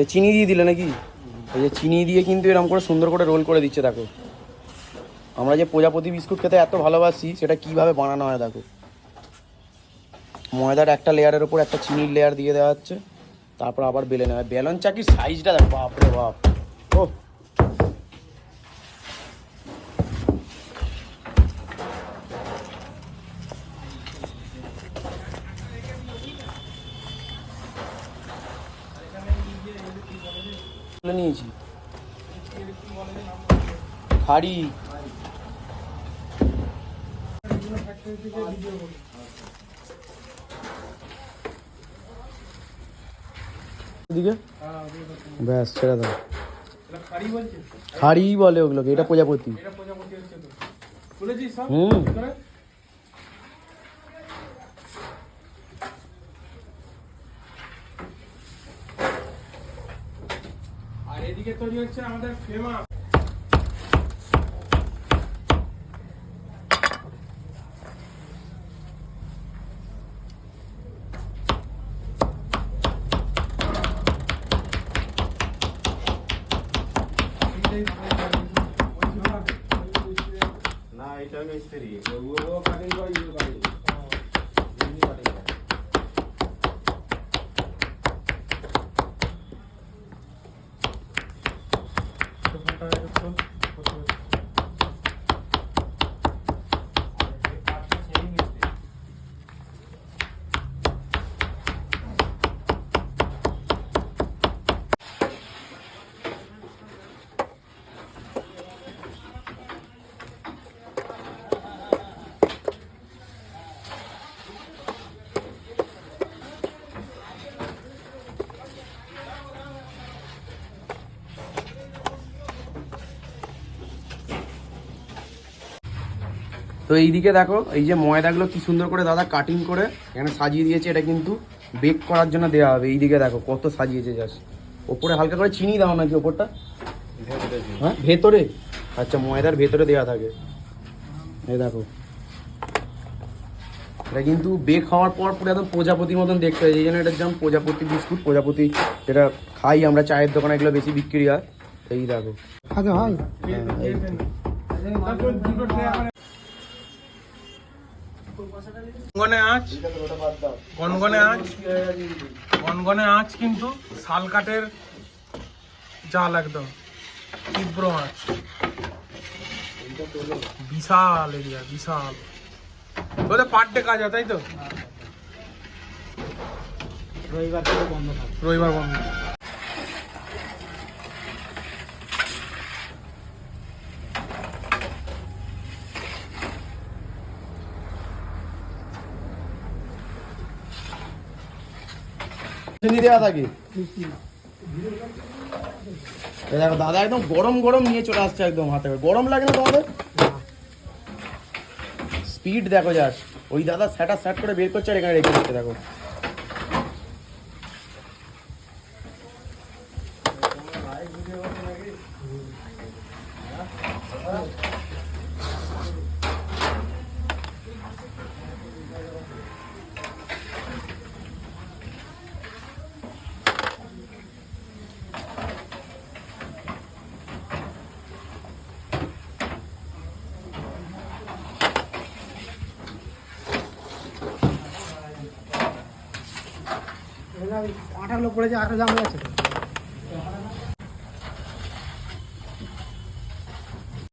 এ চিনি দিয়ে দিলে নাকি? এই যে চিনি দিয়ে কিন্তু এরকম করে সুন্দর করে রোল করে দিচ্ছে, দেখো। আমরা যে প্রজাপতি বিস্কুট খেতে এত ভালোবাসি, সেটা কীভাবে বানানো হয়, দেখো। ময়দার একটা লেয়ারের ওপর একটা চিনির লেয়ার দিয়ে দেওয়া হচ্ছে, তারপর আবার বেলে নেওয়া হয়। বেলন চাকির সাইজটা দেখো, বাপরে বাপ। ও নিয়েছি। খাড়ি দিকে ব্যাস ছেড়ে দাও। খাড়ি বলে ওগুলোকে এটা প্রজাপতি। হুম। এদিকে তৈরি হচ্ছে আমাদের ফেমা না এটা মিস্ত্রি ও কাটিং করে ইয়ে করে এমনি কাটিং করে। তো ফোনটা একটু তো এইদিকে দেখো এই যে ময়দাগুলো কি সুন্দর করে দাদা কাটিং করে এখানে সাজিয়ে দিয়েছে এটা কিন্তু বেক করার জন্য দেওয়া হবে। এইদিকে দেখো কত সাজিয়েছে জাস্ট ওপরে হালকা করে চিনি দাও নাকি ওপরটা? হ্যাঁ ভেতরে? আচ্ছা ময়দার ভেতরে দেওয়া থাকে। এই দেখো। এটা কিন্তু বেক হওয়ার পর পুরো একদম প্রজাপতির মতন দেখতে হয়। এই জন্য এটার যেমন প্রজাপতি বিস্কুট প্রজাপতি যেটা খাই আমরা চায়ের দোকানে এগুলো বেশি বিক্রি হয়। এই দেখো। হয়? গনগনে আঁচ গনগনে আঁচ গনগনে আঁচ কিন্তু শাল কাঠের জাল একদম তীব্র আঁচ। বিশাল এরিয়া বিশাল। তোদের পার ডে কাজ হয় তাই তো? রবিবার বন্ধ রবিবার বন্ধ। চিনি দেওয়া থাকে। দেখো দাদা একদম গরম গরম নিয়ে চলে আসছে একদম হাতে। গরম লাগে না তোমাদের? স্পিড দেখো যাস ওই দাদা স্যাটা স্যাট করে বের করছে আর এখানে রেখে দিচ্ছে দেখো। আঠাগুলো পড়েছে আঠা জাম আছে।